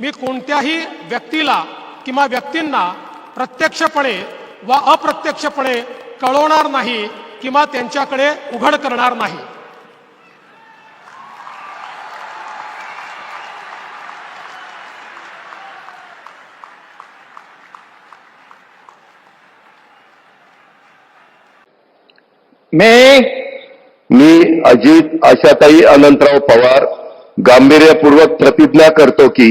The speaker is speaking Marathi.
मी कोणत्याही व्यक्तीला किंवा व्यक्तींना प्रत्यक्षपणे वा अप्रत्यक्षपणे कळवणार नाही किंवा त्यांच्याकडे उघड करणार नाही. मैं मी अजित आशाताई अनंतराव पवार गांभीर्यपूर्वक प्रतिज्ञा करतो की